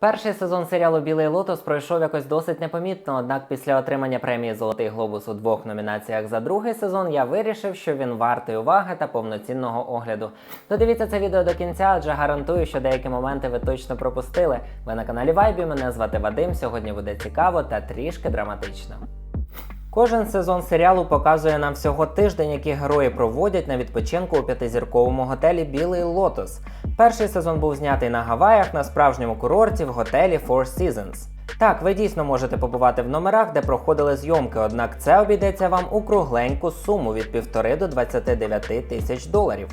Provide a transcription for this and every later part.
Перший сезон серіалу Білий Лотос пройшов якось досить непомітно, однак після отримання премії Золотий глобус у двох номінаціях за другий сезон я вирішив, що він вартий уваги та повноцінного огляду. Додивіться це відео до кінця, адже гарантую, що деякі моменти ви точно пропустили. Ви на каналі Вайбі. Мене звати Вадим. Сьогодні буде цікаво та трішки драматично. Кожен сезон серіалу показує нам всього тиждень, який герої проводять на відпочинку у п'ятизірковому готелі Білий Лотос. Перший сезон був знятий на Гаваях на справжньому курорті в готелі Four Seasons. Так, ви дійсно можете побувати в номерах, де проходили зйомки, однак це обійдеться вам у кругленьку суму від 1,5 до 29 тисяч доларів.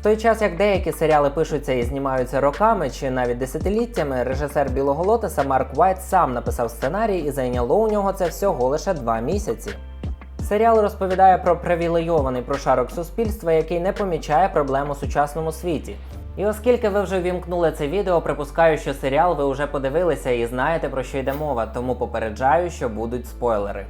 В той час, як деякі серіали пишуться і знімаються роками чи навіть десятиліттями, режисер Білого Лотоса Марк Уайт сам написав сценарій і зайняло у нього це всього лише два місяці. Серіал розповідає про привілейований прошарок суспільства, який не помічає проблем у сучасному світі. І оскільки ви вже вімкнули це відео, припускаю, що серіал ви вже подивилися і знаєте про що йде мова, тому попереджаю, що будуть спойлери.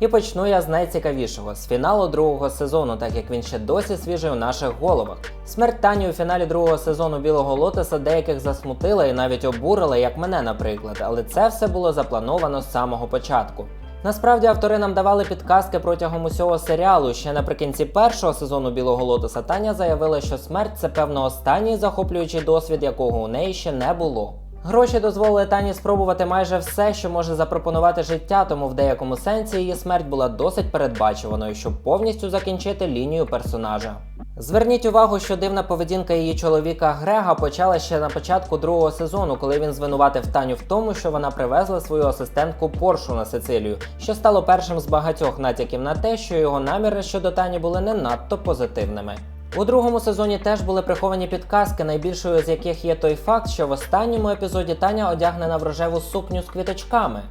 І почну я з найцікавішого з фіналу другого сезону, так як він ще досі свіжий у наших головах. Смерть Тані у фіналі другого сезону Білого Лотоса деяких засмутила і навіть обурила, як мене, наприклад, але це все було заплановано з самого початку. Насправді автори нам давали підказки протягом усього серіалу. Ще наприкінці першого сезону Білого Лотоса Таня заявила, що смерть це певно останній захоплюючий досвід, якого у неї ще не було. Гроші дозволили Тані спробувати майже все, що може запропонувати життя, тому в деякому сенсі її смерть була досить передбачуваною, щоб повністю закінчити лінію персонажа. Зверніть увагу, що дивна поведінка її чоловіка Грега почала ще на початку другого сезону, коли він звинуватив Таню в тому, що вона привезла свою асистентку Поршу на Сицилію, що стало першим з багатьох натяків на те, що його наміри щодо Тані були не надто позитивними. У другому сезоні теж були приховані підказки, найбільшою з яких є той факт, що в останньому епізоді Таня одягнена в рожеву сукню з квіточками.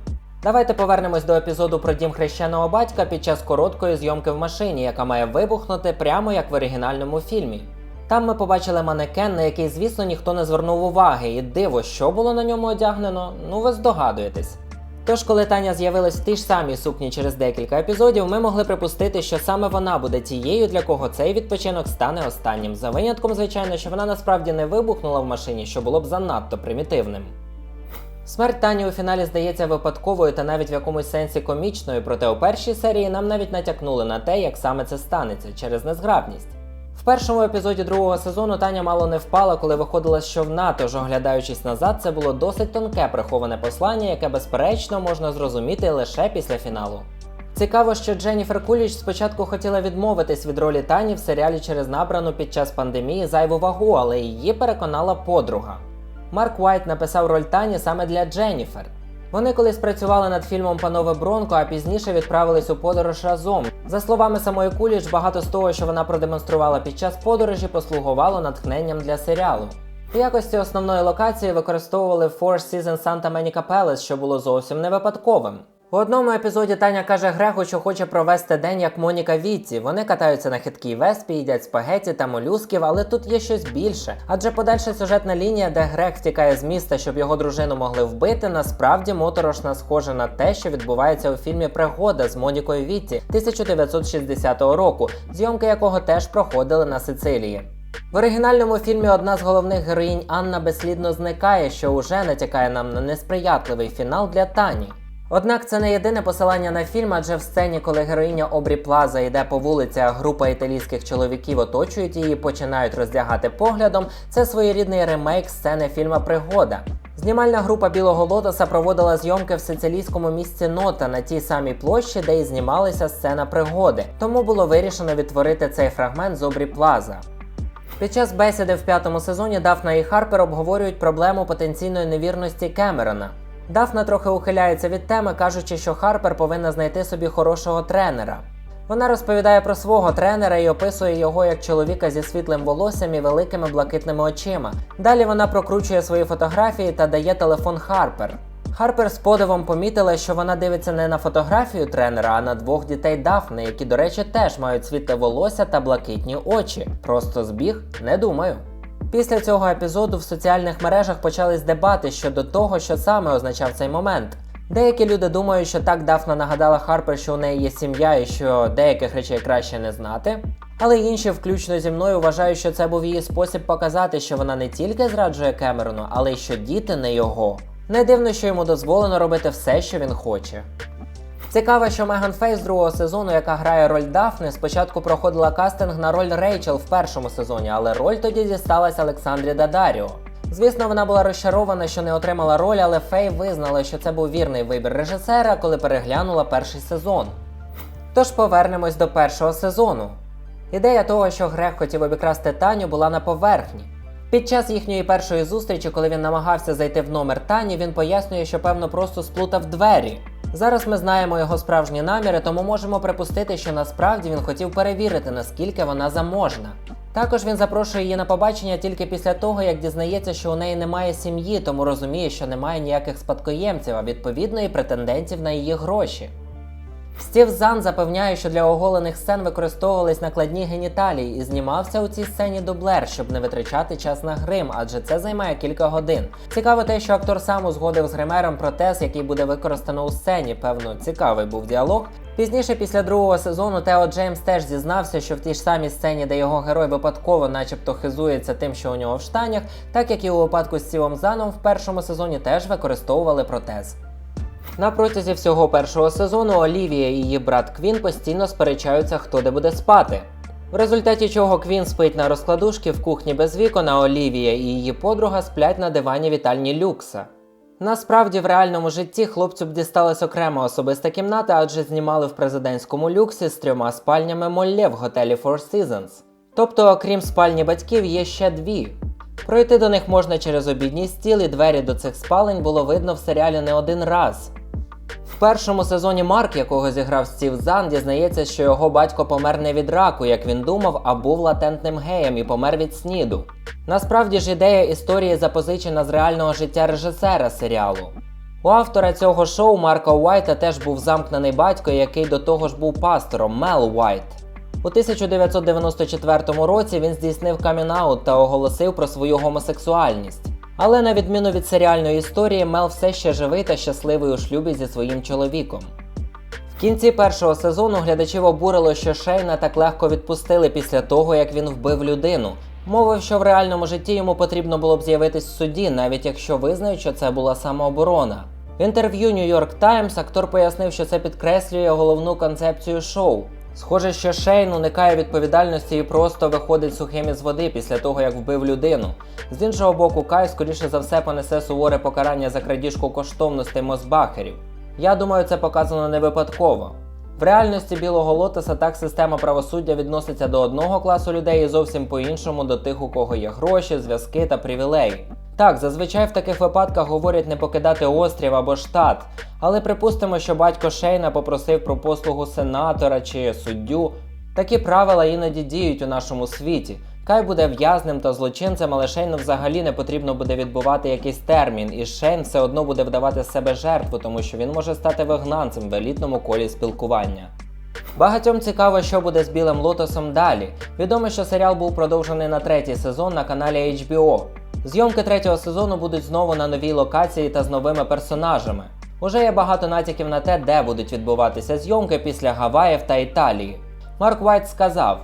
Давайте повернемось до епізоду про дім хрещеного батька під час короткої зйомки в машині, яка має вибухнути прямо як в оригінальному фільмі. Там ми побачили манекен, на який, звісно, ніхто не звернув уваги, і диво, що було на ньому одягнено, ну ви здогадуєтесь. Тож, коли Таня з'явилась в тій ж самій сукні через декілька епізодів, ми могли припустити, що саме вона буде тією, для кого цей відпочинок стане останнім. За винятком, звичайно, що вона насправді не вибухнула в машині, що було б занадто примітивним. Смерть Тані у фіналі здається випадковою та навіть в якомусь сенсі комічною, проте у першій серії нам навіть натякнули на те, як саме це станеться через незграбність. Першому епізоді другого сезону Таня мало не впала, коли виходила з човна, тож оглядаючись назад, це було досить тонке приховане послання, яке безперечно можна зрозуміти лише після фіналу. Цікаво, що Дженніфер Куліч спочатку хотіла відмовитись від ролі Тані в серіалі через набрану під час пандемії зайву вагу, але її переконала подруга. Марк Уайт написав роль Тані саме для Дженніфер. Вони колись працювали над фільмом Панове Бронко, а пізніше відправились у подорож разом. За словами самої Куліч, багато з того, що вона продемонструвала під час подорожі, послугувало натхненням для серіалу. В якості основної локації використовували Four Seasons Santa Monica Palace, що було зовсім не випадковим. У одному епізоді Таня каже Грегу, що хоче провести день як Моніка Віці. Вони катаються на хиткій веспі, їдять спагеті та молюсків, але тут є щось більше. Адже подальша сюжетна лінія, де Грег втікає з міста, щоб його дружину могли вбити, насправді моторошна схожа на те, що відбувається у фільмі Пригода з Монікою Віці 1960 року, зйомки якого теж проходили на Сицилії. В оригінальному фільмі одна з головних героїнь Анна безслідно зникає, що уже натякає нам на несприятливий фінал для Тані. Однак це не єдине посилання на фільм, адже в сцені, коли героїня Обрі Плаза йде по вулиці, а група італійських чоловіків оточують її, починають роздягати поглядом. Це своєрідний ремейк сцени фільма Пригода. Знімальна група Білого Лотоса проводила зйомки в сицилійському місці Нота на тій самій площі, де і знімалася сцена пригоди. Тому було вирішено відтворити цей фрагмент з Обрі Плаза. Під час бесіди в п'ятому сезоні Дафна і Харпер обговорюють проблему потенційної невірності Кемерона. Дафна трохи ухиляється від теми, кажучи, що Харпер повинна знайти собі хорошого тренера. Вона розповідає про свого тренера і описує його як чоловіка зі світлим волоссям і великими блакитними очима. Далі вона прокручує свої фотографії та дає телефон Харпер. Харпер з подивом помітила, що вона дивиться не на фотографію тренера, а на двох дітей Дафни, які, до речі, теж мають світле волосся та блакитні очі. Просто збіг, не думаю. Після цього епізоду в соціальних мережах почались дебати щодо того, що саме означав цей момент. Деякі люди думають, що так Дафна нагадала Харпер, що у неї є сім'я і що деяких речей краще не знати. Але інші, включно зі мною, вважають, що це був її спосіб показати, що вона не тільки зраджує Кемерону, але й що діти не його. Не дивно, що йому дозволено робити все, що він хоче. Цікаво, що Меган Фейс другого сезону, яка грає роль Дафни, спочатку проходила кастинг на роль Рейчел в першому сезоні, але роль тоді дісталась Олександрі Дадаріо. Звісно, вона була розчарована, що не отримала роль, але Фей визнала, що це був вірний вибір режисера, коли переглянула перший сезон. Тож повернемось до першого сезону. Ідея того, що Грег хотів обікрасти Таню, була на поверхні. Під час їхньої першої зустрічі, коли він намагався зайти в номер Тані, він пояснює, що певно просто сплутав двері. Зараз ми знаємо його справжні наміри, тому можемо припустити, що насправді він хотів перевірити, наскільки вона заможна. Також він запрошує її на побачення тільки після того, як дізнається, що у неї немає сім'ї, тому розуміє, що немає ніяких спадкоємців, а відповідно і претендентів на її гроші. Стів Зан запевняє, що для оголених сцен використовувались накладні геніталії і знімався у цій сцені дублер, щоб не витрачати час на грим, адже це займає кілька годин. Цікаво те, що актор сам узгодив з гримером протез, який буде використано у сцені. Певно, цікавий був діалог. Пізніше, після другого сезону, Тео Джеймс теж зізнався, що в тій ж самій сцені, де його герой випадково, начебто, хизується тим, що у нього в штанях, так як і у випадку з Стівом Заном в першому сезоні теж використовували протез. На протязі всього першого сезону Олівія і її брат Квін постійно сперечаються, хто де буде спати. В результаті чого Квін спить на розкладушці в кухні без вікон, а Олівія і її подруга сплять на дивані вітальні люкса. Насправді, в реальному житті хлопцю б дісталась окрема особиста кімната, адже знімали в президентському люксі з трьома спальнями Молле в готелі Four Seasons. Тобто, окрім спальні батьків, є ще дві. Пройти до них можна через обідній стіл, і двері до цих спалень було видно в серіалі не один раз. В першому сезоні Марк, якого зіграв Стів Зан, дізнається, що його батько помер не від раку, як він думав, а був латентним геєм і помер від сніду. Насправді ж ідея історії запозичена з реального життя режисера серіалу. У автора цього шоу Марка Уайта теж був замкнений батько, який до того ж був пастором Мел Уайт. У 1994 році він здійснив камінаут та оголосив про свою гомосексуальність. Але на відміну від серіальної історії, Мел все ще живий та щасливий у шлюбі зі своїм чоловіком. В кінці першого сезону глядачів обурило, що Шейна так легко відпустили після того, як він вбив людину. Мовив, що в реальному житті йому потрібно було б з'явитись в суді, навіть якщо визнають, що це була самооборона. В інтерв'ю New York Times актор пояснив, що це підкреслює головну концепцію шоу. Схоже, що Шейн уникає відповідальності і просто виходить сухим із води після того, як вбив людину. З іншого боку, Кай, скоріше за все, понесе суворе покарання за крадіжку коштовностей мосбахерів. Я думаю, це показано не випадково. В реальності білого лотоса так система правосуддя відноситься до одного класу людей і зовсім по-іншому до тих, у кого є гроші, зв'язки та привілеї. Так, зазвичай в таких випадках говорять не покидати острів або штат, але припустимо, що батько Шейна попросив про послугу сенатора чи суддю. Такі правила іноді діють у нашому світі. Кай буде в'язним та злочинцем, але Шейну взагалі не потрібно буде відбувати якийсь термін, і Шейн все одно буде вдавати себе жертву, тому що він може стати вигнанцем в елітному колі спілкування. Багатьом цікаво, що буде з білим лотосом далі. Відомо, що серіал був продовжений на третій сезон на каналі HBO. Зйомки третього сезону будуть знову на новій локації та з новими персонажами. Уже є багато натяків на те, де будуть відбуватися зйомки після Гаваїв та Італії. Марк Вайт сказав: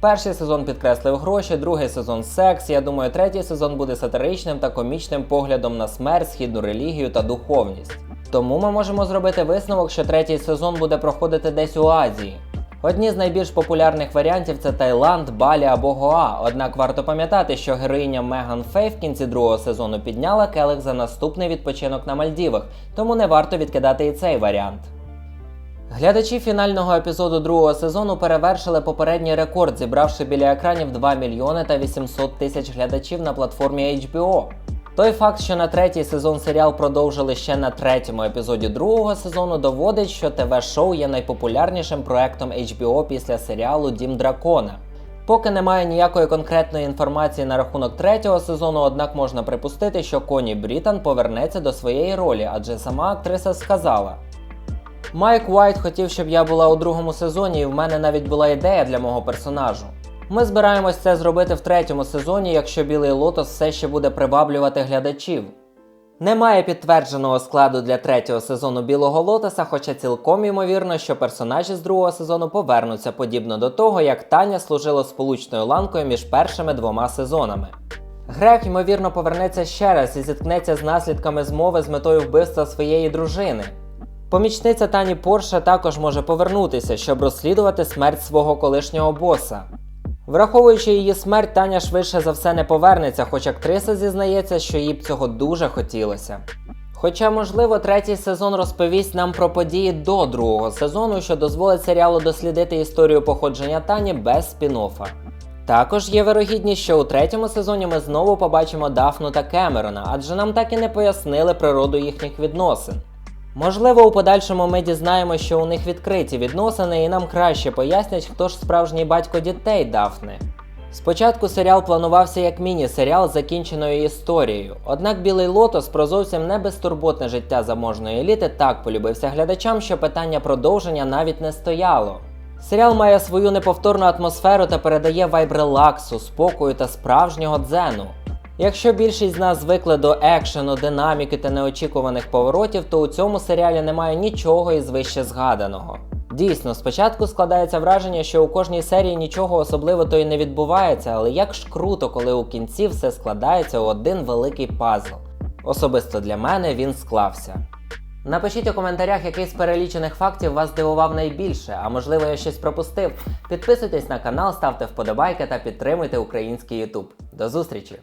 перший сезон підкреслив гроші, другий сезон секс. Я думаю, третій сезон буде сатиричним та комічним поглядом на смерть, східну релігію та духовність. Тому ми можемо зробити висновок, що третій сезон буде проходити десь у Азії. Одні з найбільш популярних варіантів це Таїланд, Балі або Гоа. Однак варто пам'ятати, що героїня Меган Фей в кінці другого сезону підняла келих за наступний відпочинок на Мальдівах, тому не варто відкидати і цей варіант. Глядачі фінального епізоду другого сезону перевершили попередній рекорд, зібравши біля екранів 2 мільйони та 800 тисяч глядачів на платформі HBO. Той факт, що на третій сезон серіал продовжили ще на третьому епізоді другого сезону, доводить, що ТВ-шоу є найпопулярнішим проектом HBO після серіалу Дім Дракона. Поки немає ніякої конкретної інформації на рахунок третього сезону, однак можна припустити, що Коні Брітан повернеться до своєї ролі, адже сама актриса сказала. Майк Уайт хотів, щоб я була у другому сезоні, і в мене навіть була ідея для мого персонажу. Ми збираємось це зробити в третьому сезоні, якщо білий лотос все ще буде приваблювати глядачів. Немає підтвердженого складу для третього сезону білого лотоса, хоча цілком ймовірно, що персонажі з другого сезону повернуться подібно до того, як Таня служила сполучною ланкою між першими двома сезонами. Грек, ймовірно, повернеться ще раз і зіткнеться з наслідками змови з метою вбивства своєї дружини. Помічниця Тані Порше також може повернутися, щоб розслідувати смерть свого колишнього боса. Враховуючи її смерть, Таня швидше за все не повернеться, хоч актриса зізнається, що їй б цього дуже хотілося. Хоча, можливо, третій сезон розповість нам про події до другого сезону, що дозволить серіалу дослідити історію походження Тані без спін-оффа. Також є вирогідність, що у третьому сезоні ми знову побачимо Дафну та Кемерона, адже нам так і не пояснили природу їхніх відносин. Можливо, у подальшому ми дізнаємося, що у них відкриті відносини, і нам краще пояснять, хто ж справжній батько дітей Дафни. Спочатку серіал планувався як міні-серіал з закінченою історією, однак Білий Лотос про зовсім не безтурботне життя заможної еліти так полюбився глядачам, що питання продовження навіть не стояло. Серіал має свою неповторну атмосферу та передає вайб релаксу, спокою та справжнього дзену. Якщо більшість з нас звикли до екшену, динаміки та неочікуваних поворотів, то у цьому серіалі немає нічого із вище згаданого. Дійсно, спочатку складається враження, що у кожній серії нічого особливо то й не відбувається, але як ж круто, коли у кінці все складається у один великий пазл. Особисто для мене він склався. Напишіть у коментарях, який з перелічених фактів вас здивував найбільше, а можливо я щось пропустив. Підписуйтесь на канал, ставте вподобайки та підтримуйте український YouTube. До зустрічі!